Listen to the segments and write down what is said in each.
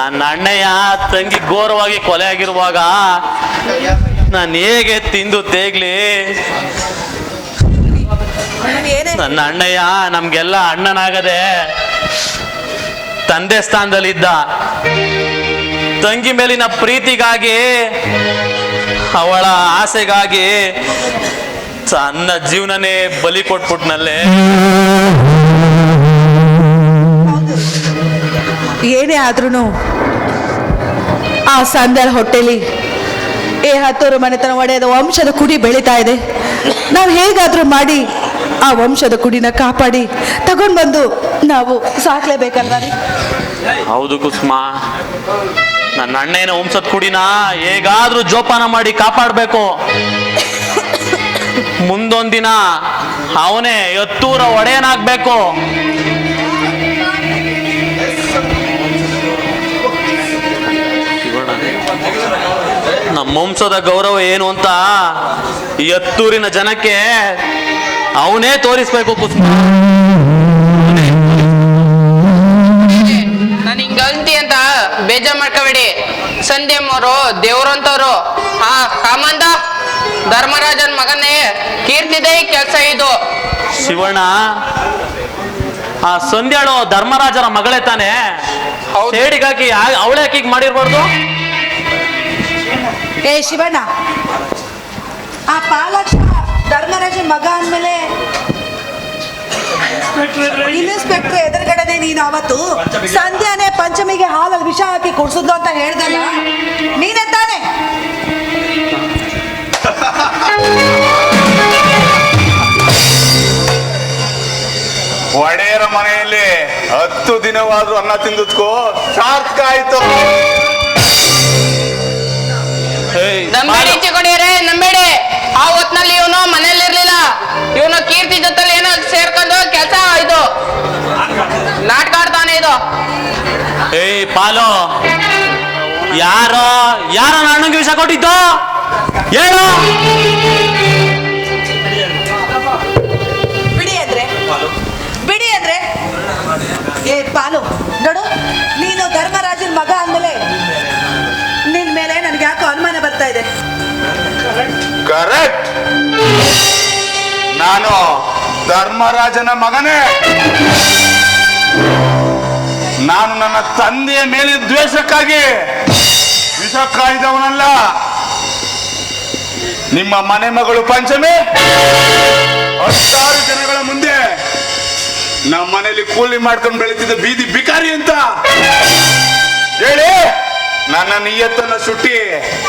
ನನ್ನ ಅಣ್ಣಯ್ಯ, ತಂಗಿ ಘೋರವಾಗಿ ಕೊಲೆ ಆಗಿರುವಾಗ ನಾನು ಹೇಗೆ ತಿಂದು ತೇಗ್ಲಿ? ನನ್ನ ಅಣ್ಣಯ್ಯ, ನಮ್ಗೆಲ್ಲ ಅಣ್ಣನಾಗದೆ ತಂದೆ ಸ್ಥಾನದಲ್ಲಿದ್ದ ತಂಗಿ ಮೇಲಿನ ಪ್ರೀತಿಗಾಗಿ, ಅವಳ ಆಸೆಗಾಗಿ ತನ್ನ ಜೀವನನೇ ಬಲಿ ಕೊಟ್ಬಿಟ್ನಲ್ಲೇ. ಏನೇ ಆದ್ರೂ ಆ ಸಂದರ್ ಹೊಟ್ಟೆಲಿ. ಏ, ಹತ್ತೂರು ಮನೆತನ ಒಡೆಯದ ವಂಶದ ಕುಡಿ ಬೆಳೀತಾ ಇದೆ. ನಾವು ಹೇಗಾದರೂ ಮಾಡಿ ಆ ವಂಶದ ಕುಡಿನ ಕಾಪಾಡಿ. ತಗೊಂಡು ಬಂದು ನಾವು ಸಾಕ್ಲೇಬೇಕಲ್ವಾ ಹೌದು ಕುಸುಮ. ನನ್ನ ಅಣ್ಣನ ವಂಶದ ಕುಡಿನ ಹೇಗಾದ್ರೂ ಜೋಪಾನ ಮಾಡಿ ಕಾಪಾಡಬೇಕು. ಮುಂದೊಂದಿನ ಅವನೇ ಎತ್ತೂರ ಒಡೆಯನಾಗ್ಬೇಕು. ವಂಶದ ಗೌರವ ಏನು ಅಂತ ಎತ್ತೂರಿನ ಜನಕ್ಕೆ ಅವನೇ ತೋರಿಸ್ಬೇಕು ಕುಸುಮ ನಾನು ಹಿಂಗ ಅಂತಿ ಬೇಜಾರ್ ಮಾಡ್ಕೋಬೇಡಿ. ಸಂಧ್ಯಮ್ಮವರು ದೇವ್ರಂತವ್ರು. ಆ ಕಾಮಂದ ಧರ್ಮರಾಜನ್ ಮಗನೇ ಕೀರ್ತಿದೆ ಕೆಲಸ ಇದು. ಶಿವಣ್ಣ ಆ ಸಂಧ್ಯಾಳು ಧರ್ಮರಾಜನ ಮಗಳೇ ತಾನೆ? ಅವಳೆ ಯಾಕೆ ಹೀಗ್ ಮಾಡಿರ್ಬಾರ್ದು? ಏ ಶಿವಣ್ಣ. ಆ ಪಾಲಕ್ಷ ಧರ್ಮರಾಜ ಮಗ ಅಂದ್ಮೇಲೆ ಇನ್ಸ್ಪೆಕ್ಟರ್ ಎದುರುಗಡೆನೆ ನೀನು ಅವತ್ತು ಸಂಧ್ಯಾನೆ ಪಂಚಮಿಗೆ ಹಾಲಲ್ಲಿ ವಿಷ ಹಾಕಿ ಕುಡ್ಸುದು ಅಂತ ಹೇಳ್ದಲ್ಲ? ನೀನೆ ತಾನೆ. ಒಡೆಯರ ಮನೆಯಲ್ಲಿ ಹತ್ತು ದಿನವಾದ್ರೂ ಅನ್ನ ತಿಂದದ್ಕೋ ಸಾರ್ಥಕ ಆಯ್ತು. ನಂಬೇಡಿ ಚಿಕ್ಕೋಡಿಯರೇ ನಂಬೇಡಿ. ಆ ಹೊತ್ನಲ್ಲಿ ಇವನು ಮನೇಲಿ ಇರ್ಲಿಲ್ಲ ಇವನು ಕೀರ್ತಿ ಜೊತೆಲಿ ಏನೋ ಸೇರ್ಕೊಂಡು ಕೆಲಸ ಇದು. ನಾಟಕ ಆಡ್ತಾನೆ ಇದು. ಏಯ್ ಪಾಲು. ಯಾರೋ ಯಾರೋ ನಾನು ವಿಷ ಕೊಟ್ಟಿದ್ದು? ಹೇಳು. ನಾನು ಧರ್ಮರಾಜನ ಮಗನೇ. ನಾನು ನನ್ನ ತಂದೆಯ ಮೇಲೆ ದ್ವೇಷಕ್ಕಾಗಿ ವಿಷ ಕಾಯ್ದವನಲ್ಲ. ನಿಮ್ಮ ಮನೆ ಮಗಳು ಪಂಚಮಿ. ಹತ್ತಾರು ಜನಗಳ ಮುಂದೆ ನಮ್ಮ ಮನೆಯಲ್ಲಿ ಕೂಲಿ ಮಾಡ್ಕೊಂಡು ಬೆಳೀತಿದ್ದ ಬೀದಿ ಬಿಕಾರಿ ಅಂತ. ಹೇಳಿ, ನನ್ನ ನಿಯತ್ತನ್ನ ಸುಟ್ಟಿ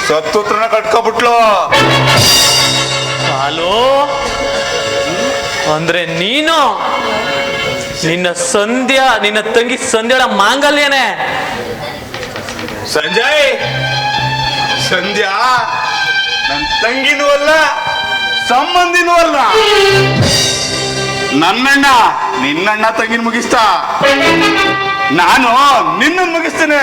ಸತ್ತುತ್ರನ ಕಟ್ಕೊಬಿಟ್ಲು. ಪಾಲು ಅಂದ್ರೆ ನೀನು ನಿನ್ನ ಸಂಧ್ಯಾ ನಿನ್ನ ತಂಗಿ ಸಂಧ್ಯಾಳ ಮಾಂಗಲ್ಯನೇ. ಸಂಜಯ್ ಸಂಧ್ಯಾ ನನ್ನ ತಂಗಿನೂ ಅಲ್ಲ ಸಂಬಂಧಿನೂ ಅಲ್ಲ. ನನ್ನಣ್ಣ ನಿನ್ನಣ್ಣ ತಂಗಿನ ಮುಗಿಸ್ತಾ. ನಾನು ನಿನ್ನನ್ನು ಮುಗಿಸ್ತೇನೆ.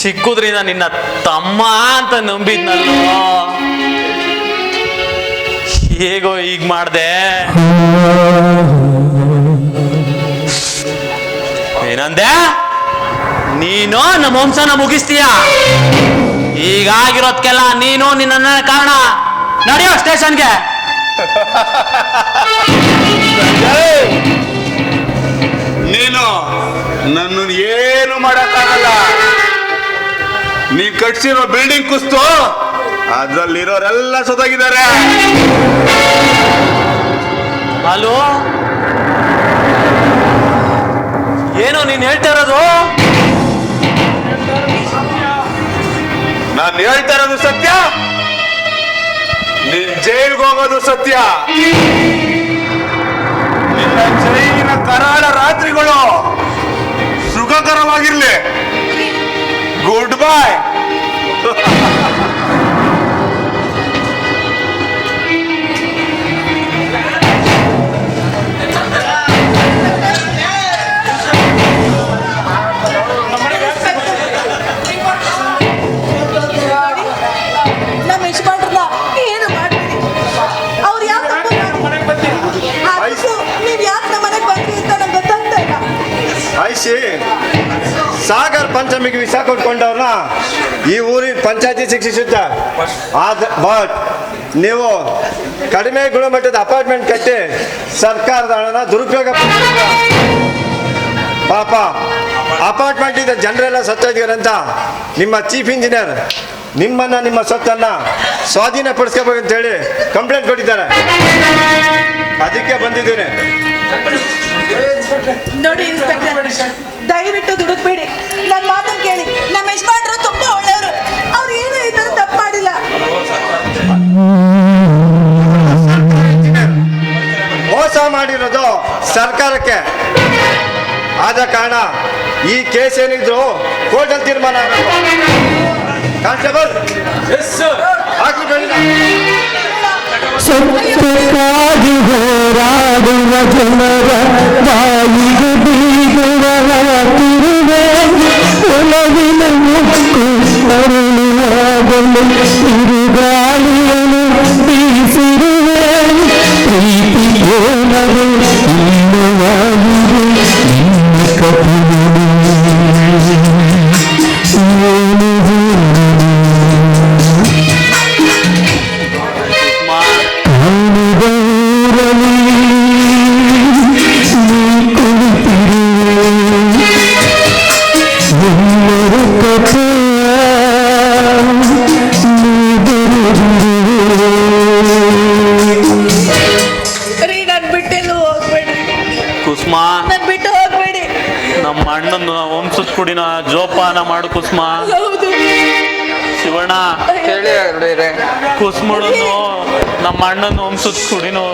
ಚಿಕ್ಕದ್ರಿಂದ ನಿನ್ನ ತಮ್ಮ ಅಂತ ನಂಬಿದ್ನಲ್ಲೋ. ಹೇಗೋ ಈಗ ಮಾಡ್ದೆ. ಏನಂದೆ? ನೀನು ನಮ್ಮ ವಂಶನ ಮುಗಿಸ್ತೀಯ? ಈಗಾಗಿರೋದ್ಕೆಲ್ಲ ನೀನು ನಿನ್ನ ಕಾರಣ. ನಡೆಯೋ ಸ್ಟೇಷನ್ಗೆ. ನೀನು ನನ್ನ ಏನು ಮಾಡಕ್ಕಾಗಲ್ಲ. ನೀ ಕಟ್ಸಿರೋ ಬಿಲ್ಡಿಂಗ್ ಕುಸ್ತು ಅದ್ರಲ್ಲಿರೋರೆಲ್ಲ ಸೊದಾಗಿದ್ದಾರೆ. ಹಲೋ ಏನು ನೀನ್ ಹೇಳ್ತಾ ಇರೋದು? ನಾನು ಹೇಳ್ತಾ ಇರೋದು ಸತ್ಯ? ನಿನ್ ಜೈಲ್ಗೆ ಹೋಗೋದು ಸತ್ಯ. ನಿನ್ನ ಜೈಲಿನ ಕರಾಳ ರಾತ್ರಿಗಳು ಸುಖಕರವಾಗಿರ್ಲಿ. ಶಿಕ್ಷಿಸಿ ಸಾಗರ್ ಪಂಚಮಿಗೆ ವಿಷ ಕೊಟ್ಕೊಂಡವ್ರನ್ನ ಈ ಊರಿನ ಪಂಚಾಯತಿ ಶಿಕ್ಷಿಸುತ್ತೆ ಬಟ್ ನೀವು ಕಡಿಮೆ ಗುಣಮಟ್ಟದ ಅಪಾರ್ಟ್ಮೆಂಟ್ ಕಟ್ಟಿ ಸರ್ಕಾರದ ಹಣನ ದುರುಪಯೋಗ. ಪಾಪ, ಅಪಾರ್ಟ್ಮೆಂಟ್ ಇದ್ದ ಜನರೆಲ್ಲ ಅಂತ ನಿಮ್ಮ ಚೀಫ್ ಇಂಜಿನಿಯರ್ ನಿಮ್ಮನ್ನ ನಿಮ್ಮ ಸೊತ್ತನ್ನ ಸ್ವಾಧೀನ ಪಡಿಸ್ಕೋಬೇಕಂತ ಹೇಳಿ ಕಂಪ್ಲೇಂಟ್ ಕೊಟ್ಟಿದ್ದಾರೆ ಅದಕ್ಕೆ ಬಂದಿದ್ದೀನಿ ನೋಡಿ ದಯವಿಟ್ಟು ದುಡುಕ್ಬೇಡಿ. ನನ್ನ ಮಾತನ್ನು ಕೇಳಿ. ನಮ್ಮ ಯಜಮಾನ್ರು ತುಂಬಾ ಒಳ್ಳೆಯವರು. ಅವ್ರು ಏನು ಈ ಥರ ತಪ್ಪು ಮಾಡಿಲ್ಲ. ಮೋಸ ಮಾಡಿರೋದು ಸರ್ಕಾರಕ್ಕೆ. ಆದ ಕಾರಣ ಈ ಕೇಸ್ ಏನಿದ್ರು ಕೋರ್ಟಲ್ಲಿ ತೀರ್ಮಾನ ಆಗಬೇಕು. ಕಾನ್ಸ್ಟೇಬಲ್. ಸತ್ಯಕ್ಕಾಗಿ ಹೋರಾಡುವ ಜನರ Thank you. ಅಣ್ಣನ ವಂಶದ ಕುಡಿನ ಜೋಪಾನ ಮಾಡು ಕುಸುಮ. ಶಿವಣ್ಣ. ಕುಸ್ಮುಳನು ನಮ್ಮ ಅಣ್ಣನ ವಂಶದ ಕುಡಿನು.